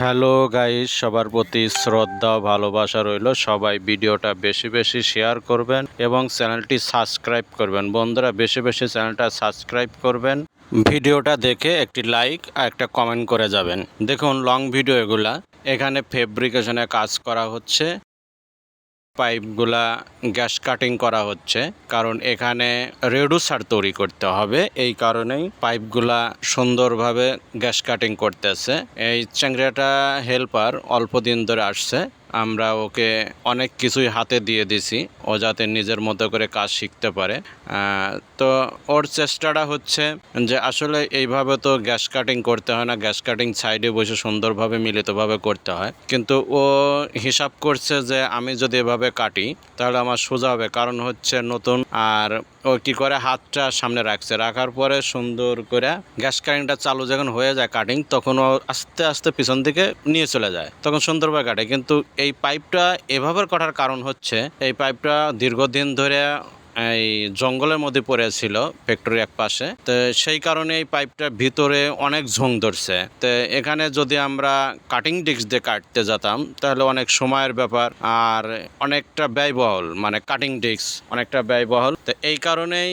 Hello guys, সবার প্রতি শ্রদ্ধা, ভালোবাসা রইল। সবাই ভিডিওটা বেশি বেশি শেয়ার করবেন এবং চ্যানেলটি সাবস্ক্রাইব করবেন। বন্ধুরা, বেশি বেশি চ্যানেলটা সাবস্ক্রাইব করবেন। ভিডিওটা দেখে একটি লাইক আর একটা কমেন্ট করে যাবেন। দেখুন, লং ভিডিও এগুলা। এখানে ফেব্রিকেশনে কাজ করা হচ্ছে। পাইপগুলা গ্যাস কাটিং করা হচ্ছে, কারণ এখানে রেডুসার তৈরি করতে হবে, এই কারণেই পাইপগুলা সুন্দরভাবে গ্যাস কাটিং করতেছে। এই চ্যাংড়াটা হেল্পার অল্প দিন ধরে আসছে আমরা ওকে অনেক কিছুই হাতে দিয়ে দিছি, ও যাতে নিজের মতো করে কাজ শিখতে পারে। তো ওর চেষ্টাটা হচ্ছে যে আসলে এইভাবে তো গ্যাস কাটিং করতে হয় না, গ্যাস কাটিং সাইডে বসে সুন্দরভাবে, মিলিতভাবে করতে হয়। কিন্তু ও হিসাব করছে যে আমি যদি এভাবে কাটি, তাহলে আমার সোজা হবে। কারণ হচ্ছে নতুন, আর ও কি করে হাতটা সামনে রাখছে। রাখার পরে সুন্দর করে গ্যাস কাটিংটা চালু যখন হয়ে যায় কাটিং, তখন ও আস্তে আস্তে পিছন দিকে নিয়ে চলে যায়। তখন সুন্দরভাবে কাটে। কিন্তু এই পাইপটা এভাবে কাটার কারণ হচ্ছে, এই পাইপটা দীর্ঘদিন ধরে এই জঙ্গলের মধ্যে পড়েছিল ফ্যাক্টরি এক পাশে। তো সেই কারণে এই পাইপটার ভিতরে অনেক ঝোং ধরছে। তো এখানে যদি আমরা কাটিং ডিস্ক দিয়ে কাটতে যেতাম, তাহলে অনেক সময়ের ব্যাপার আর অনেকটা ব্যয়বহুল মানে কাটিং ডিস্ক অনেকটা ব্যয়বহুল। তো এই কারণেই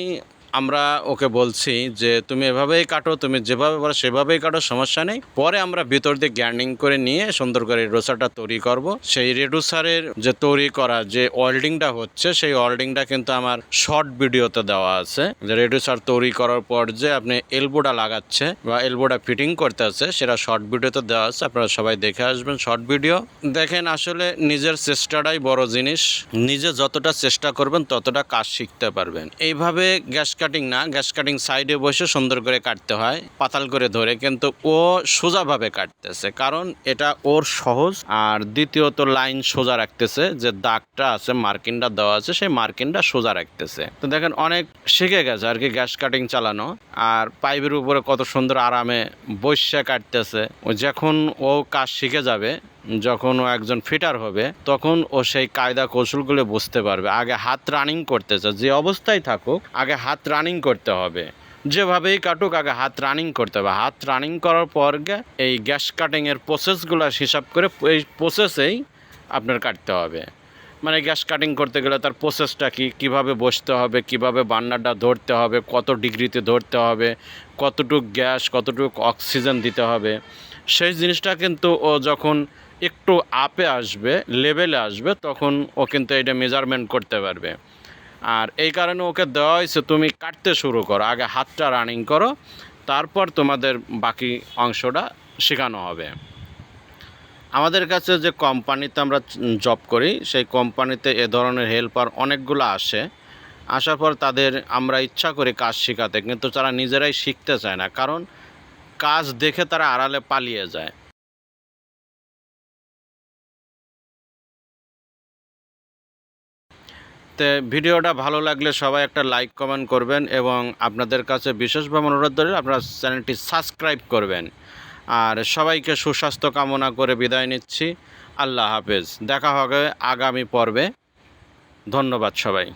আমরা ওকে বলছি যে, তুমি এভাবেই কাটো, তুমি যেভাবে পারো সেভাবেই কাটো, সমস্যা নেই। পরে আমরা ভিতর দিয়ে গ্যান্ডিং করে নিয়ে সুন্দর করে রেডুসারটা তৈরি করব। সেই রেডুসারের যে তৈরি করা যে ওয়েল্ডিংটা হচ্ছে, সেই ওয়েল্ডিংটা কিন্তু আমার শর্ট ভিডিওতে দেওয়া আছে। যে রেডুসার তৈরি করার পর যে আপনি এলবোটা লাগাচ্ছে বা এলবোটা ফিটিং করতে আছে, সেটা শর্ট ভিডিওতে দেওয়া আছে। আপনারা সবাই দেখে আসবেন শর্ট ভিডিও। দেখেন, আসলে নিজের চেষ্টাটাই বড় জিনিস। নিজে যতটা চেষ্টা করবেন, ততটা কাজ শিখতে পারবেন। এইভাবে গ্যাস কাটিং না গ্যাস কাটিং সাইডে বসে সুন্দর করে কাটতে হয়, পাতাল করে ধরে, কিন্তু ও সোজাভাবে কাটতেছে। কারণ এটা ওর সহজ, আর দ্বিতীয়ত লাইন সোজা রাখতেছে, যে দাগটা আছে, মার্কিনটা দেওয়া আছে, সেই মার্কিনটা সোজা রাখতেছে। তো দেখেন, অনেক শিখে গেছে আর কি গ্যাস কাটিং চালানো, আর পাইপের উপরে কত সুন্দর আরামে বৈশ্যা কাটতেছে। ও যখন ও কাজ শিখে যাবে যখন ও একজন ফিটার হবে, তখন ও সেই কায়দা কৌশলগুলো বুঝতে পারবে। আগে হাত রানিং করতেছে যে অবস্থায় থাকুক, আগে হাত রানিং করতে হবে। যেভাবেই কাটুক, আগে হাত রানিং করতে হবে। হাত রানিং করার পর এই গ্যাস কাটিংয়ের প্রসেসগুলো হিসাব করে এই প্রসেসেই আপনার কাটতে হবে। মানে গ্যাস কাটিং করতে গেলে তার প্রসেসটা কি, কীভাবে বসতে হবে, কীভাবে বান্নারটা ধরতে হবে, কত ডিগ্রিতে ধরতে হবে, কতটুক গ্যাস, কতটুক অক্সিজেন দিতে হবে। সেই জিনিসটা কিন্তু ও যখন একটু আপে আসবে লেভেলে আসবে, তখন ও কিন্তু এটা মেজারমেন্ট করতে পারবে। আর এই কারণে ওকে দেওয়া হয়েছে, তুমি কাটতে শুরু করো, আগে হাতটা রানিং করো, তারপর তোমাদের বাকি অংশটা শেখানো হবে। আমাদের কাছে যে কোম্পানিতে আমরা জব করি, সেই কোম্পানিতে এ ধরনের হেল্পার অনেকগুলো আসে। আসার পর তাদের আমরা ইচ্ছা করি কাজ শেখাতে, কিন্তু তারা নিজেরাই শিখতে চায় না, কারণ কাজ দেখে তারা আড়ালে পালিয়ে যায়। তো ভিডিওটা ভালো লাগলে সবাই একটা লাইক কমেন্ট করবেন এবং আপনাদের কাছে বিশেষভাবে অনুরোধ ধরে আপনারা চ্যানেলটি সাবস্ক্রাইব করবেন। আর সবাইকে সুস্বাস্থ্য কামনা করে বিদায় নিচ্ছি। আল্লাহ হাফেজ। দেখা হবে আগামী পর্বে। ধন্যবাদ সবাই।